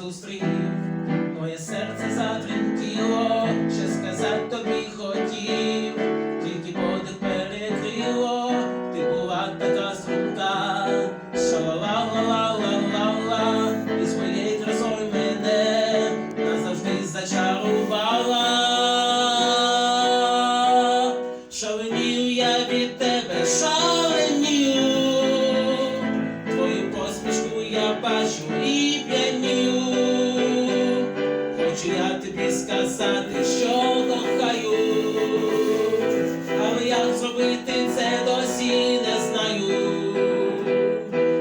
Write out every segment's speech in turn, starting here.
зустрів, моє серце затремтіло, ще сказати тобі хотів, тільки подих перекрило, ти була така струнка, шалала-ла-ла-ла-ла, і своєю красою мене назавжди зачарувала. Хочу я тобі сказати, що кохаю, але як зробити це досі не знаю.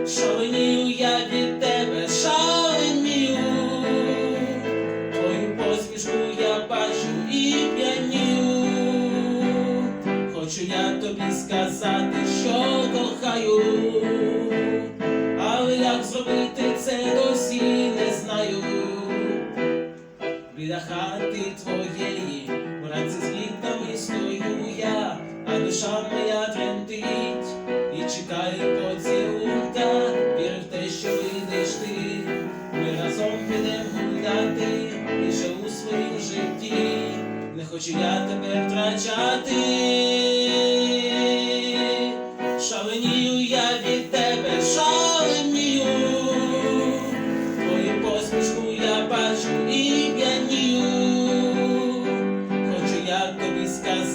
Шаленію я від тебе, шаленію, твою посмішку я бачу і п'янію. Хочу я тобі сказати, що кохаю, хати твоєї, вранці з квітами стою я, а душа моя тремтить і чекає поцілунка, вірю в те, що вийдеш ти. Ми разом підемо гуляти і у своїм житті. Не хочу я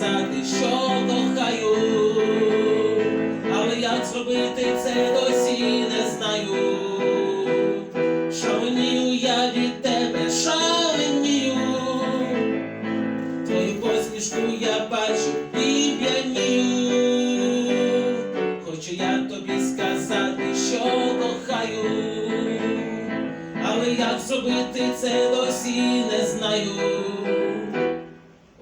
сказати, що кохаю, але як зробити це досі не знаю. Шаленію я від тебе, шаленію. Твою посмішку я бачу і п'янію. Хочу я тобі сказати, що кохаю, але як зробити це досі не знаю.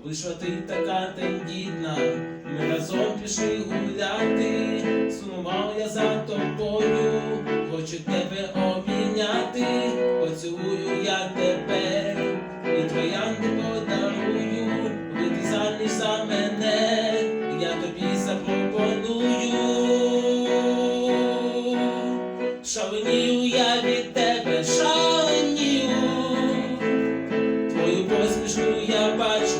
Вийшла ти така тендітна, ми разом пішли гуляти, сумував я за тобою, хочу тебе обійняти, поцілую я тебе, і троянди подарую, вийти заміж за мене, я тобі запропоную. Шаленію я від тебе, шаленію. Твою посмішку я бачу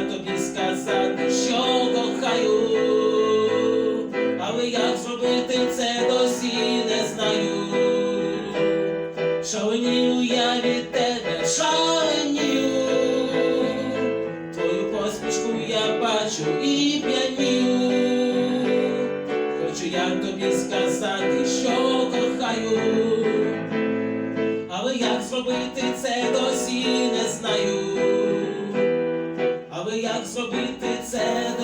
тобі сказати, що кохаю, але як зробити це досі не знаю. Шаленію я від тебе, шаленію. Твою посмішку я бачу і п'янію. Хочу я тобі сказати, що кохаю. Але як зробити це досі не знаю як зробити це.